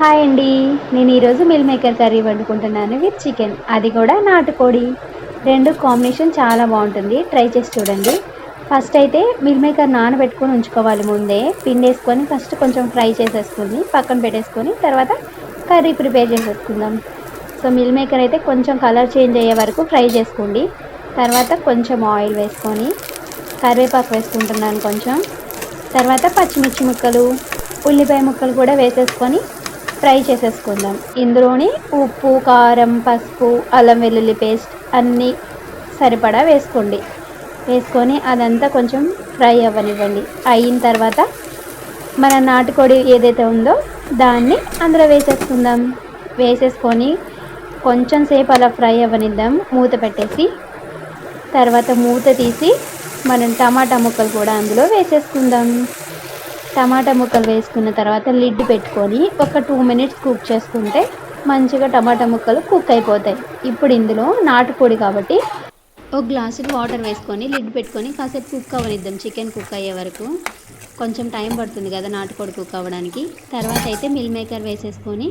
Hi అండి. నేను ఈరోజు మిల్ మేకర్ కర్రీ వండుకుంటున్నాను విత్ చికెన్. అది కూడా నాటుకోడి. రెండు కాంబినేషన్ చాలా బాగుంటుంది. ట్రై చేసి చూడండి. ఫస్ట్ అయితే మిల్ మేకర్ నానబెట్టుకొని ఉంచుకోవాలి ముందే. పిండి వేసుకొని ఫస్ట్ కొంచెం ఫ్రై చేసేసుకుని పక్కన పెట్టేసుకొని తర్వాత కర్రీ ప్రిపేర్ చేసేసుకుందాం. సో మిల్ మేకర్ అయితే కొంచెం కలర్ చేంజ్ అయ్యే వరకు ఫ్రై చేసుకోండి. తర్వాత కొంచెం ఆయిల్ వేసుకొని కరివేపాకు వేసుకుంటున్నాను కొంచెం. తర్వాత పచ్చిమిర్చి ముక్కలు ఉల్లిపాయ ముక్కలు కూడా వేసేసుకొని ఫ్రై చేసేసుకుందాం. ఇందులోని ఉప్పు కారం పసుపు అల్లం వెల్లుల్లి పేస్ట్ అన్నీ సరిపడా వేసుకోండి. వేసుకొని అదంతా కొంచెం ఫ్రై అవ్వనివ్వండి. అయిన తర్వాత మన నాటుకోడి ఏదైతే ఉందో దాన్ని అందులో వేసేసుకుందాం. వేసేసుకొని కొంచెం సేపు అలా ఫ్రై అవ్వనిద్దాం. మూత పెట్టేసి తర్వాత మూత తీసి మనం టమాటా ముక్కలు కూడా అందులో వేసేసుకుందాం. టమాటా ముక్కలు వేసుకున్న తర్వాత లిడ్ పెట్టుకొని ఒక టూ మినిట్స్ కుక్ చేసుకుంటే మంచిగా టమాటా ముక్కలు కుక్ అయిపోతాయి. ఇప్పుడు ఇందులో నాటుకోడి కాబట్టి ఒక గ్లాసుకి వాటర్ వేసుకొని లిడ్ పెట్టుకొని కాసేపు కుక్ అవ్వనిద్దాం. చికెన్ కుక్ అయ్యే వరకు. కొంచెం టైం పడుతుంది కదా నాటుకోడి కుక్ అవ్వడానికి. తర్వాత అయితే మిల్ మేకర్ వేసేసుకొని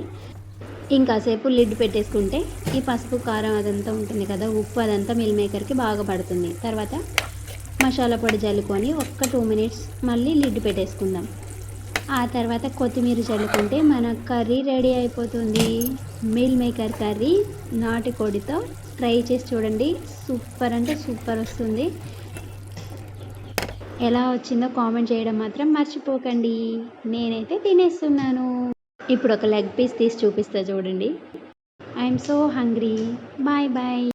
ఇంకాసేపు లిడ్ పెట్టేసుకుంటే ఈ పసుపు కారం అదంతా ఉంటుంది కదా ఉప్పు అదంతా మిల్ మేకర్కి బాగా పడుతుంది. తర్వాత మసాలా పొడి చల్లుకొని ఒక్క టూ మినిట్స్ మళ్ళీ లిడ్ పెట్టేసుకుందాం. ఆ తర్వాత కొత్తిమీర చల్లుకుంటే మన కర్రీ రెడీ అయిపోతుంది. మిల్ మేకర్ కర్రీ నాటుకోడితో ట్రై చేసి చూడండి. సూపర్ అంటే సూపర్ వస్తుంది. ఎలా వచ్చిందో కామెంట్ చేయడం మాత్రం మర్చిపోకండి. నేనైతే తినేస్తున్నాను. ఇప్పుడు ఒక లెగ్ పీస్ తీసి చూపిస్తా చూడండి. I'm so hungry. Bye bye.